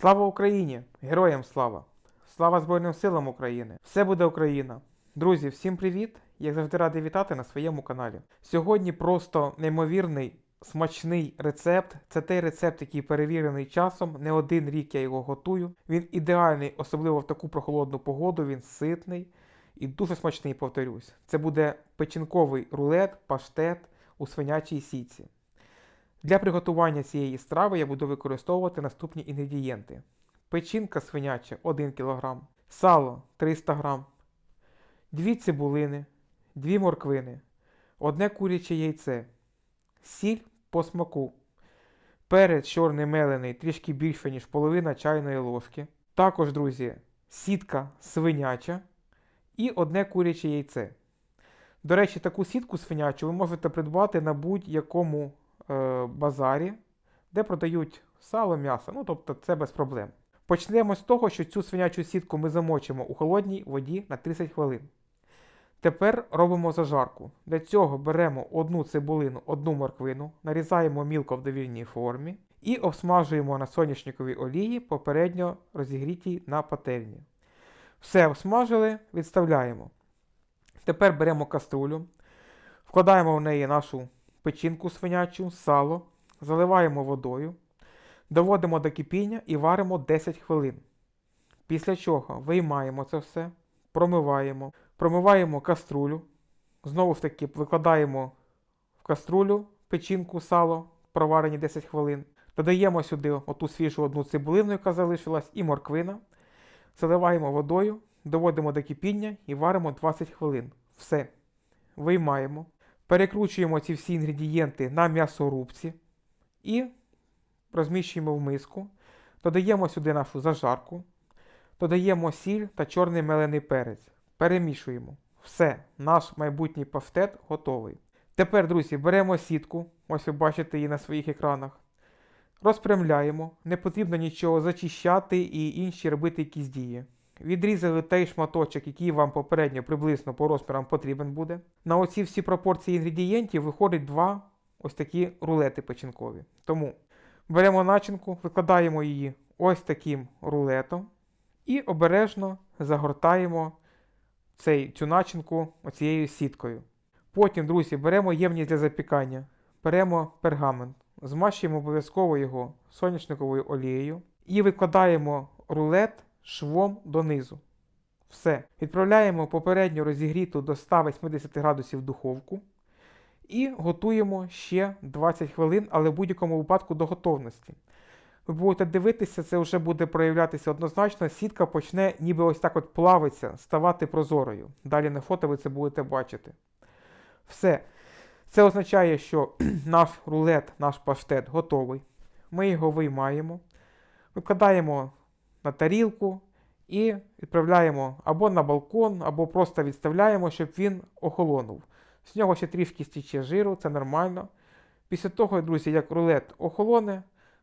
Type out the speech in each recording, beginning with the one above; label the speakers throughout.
Speaker 1: Слава Україні! Героям слава! Слава Збройним силам України! Все буде Україна! Друзі, всім привіт! Як завжди радий вітати на своєму каналі. Сьогодні просто неймовірний смачний рецепт. Це той рецепт, який перевірений часом. Не один рік я його готую. Він ідеальний, особливо в таку прохолодну погоду. Він ситний і дуже смачний, повторюсь. Це буде печінковий рулет, паштет у свинячій сіці. Для приготування цієї страви я буду використовувати наступні інгредієнти: печінка свиняча 1 кг, сало 300 г, 2 цибулини, 2 морквини, одне куряче яйце, сіль по смаку, перець чорний мелений трішки більше, ніж половина чайної ложки. Також, друзі, сітка свиняча і одне куряче яйце. До речі, таку сітку свинячу ви можете придбати на будь-якому базарі, де продають сало, м'ясо. Ну, тобто це без проблем. Почнемо з того, що цю свинячу сітку ми замочимо у холодній воді на 30 хвилин. Тепер робимо зажарку. Для цього беремо одну цибулину, одну морквину, нарізаємо мілко в довільній формі і обсмажуємо на соняшниковій олії, попередньо розігрітій на пательні. Все обсмажили, відставляємо. Тепер беремо каструлю, вкладаємо в неї нашу печінку свинячу, сало, заливаємо водою, доводимо до кипіння і варимо 10 хвилин. Після чого виймаємо це все, промиваємо, промиваємо каструлю, знову ж таки викладаємо в каструлю печінку, сало, проварені 10 хвилин. Додаємо сюди оту свіжу одну цибулину, яка залишилась, і морквина. Заливаємо водою, доводимо до кипіння і варимо 20 хвилин. Все. Виймаємо. Перекручуємо ці всі інгредієнти на м'ясорубці і розміщуємо в миску. Додаємо сюди нашу зажарку, додаємо сіль та чорний мелений перець. Перемішуємо. Все, наш майбутній паштет готовий. Тепер, друзі, беремо сітку, ось ви бачите її на своїх екранах. Розпрямляємо, не потрібно нічого зачищати і інші робити якісь дії. Відрізали той шматочок, який вам попередньо приблизно по розмірам потрібен буде. На оці всі пропорції інгредієнтів виходить два ось такі рулети печінкові. Тому беремо начинку, викладаємо її ось таким рулетом і обережно загортаємо цей, цю начинку оцією сіткою. Потім, друзі, беремо ємність для запікання, беремо пергамент, змащуємо обов'язково його соняшниковою олією і викладаємо рулет швом донизу. Все. Відправляємо попередньо розігріту до 180 градусів духовку і готуємо ще 20 хвилин, але в будь-якому випадку до готовності. Ви будете дивитися, це вже буде проявлятися однозначно, сітка почне ніби ось так от плавиться, ставати прозорою. Далі на фото ви це будете бачити. Все. Це означає, що наш рулет, наш паштет готовий. Ми його виймаємо, викладаємо на тарілку і відправляємо або на балкон, або просто відставляємо, щоб він охолонув. З нього ще трішки стіче жиру, це нормально. Після того, друзі, як рулет охолоне,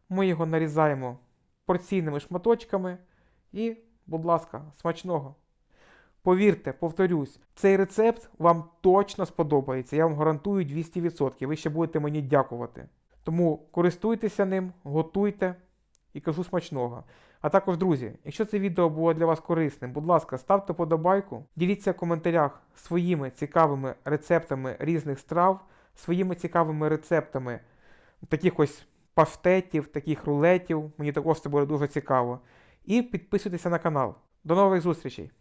Speaker 1: ми його нарізаємо порційними шматочками і, будь ласка, смачного. Повірте, повторюсь, цей рецепт вам точно сподобається. Я вам гарантую 200%. Ви ще будете мені дякувати. Тому користуйтеся ним, готуйте і кажу смачного. А також, друзі, якщо це відео було для вас корисним, будь ласка, ставте подобайку, діліться в коментарях своїми цікавими рецептами різних страв, своїми цікавими рецептами таких ось паштетів, таких рулетів. Мені також це буде дуже цікаво. І підписуйтеся на канал. До нових зустрічей!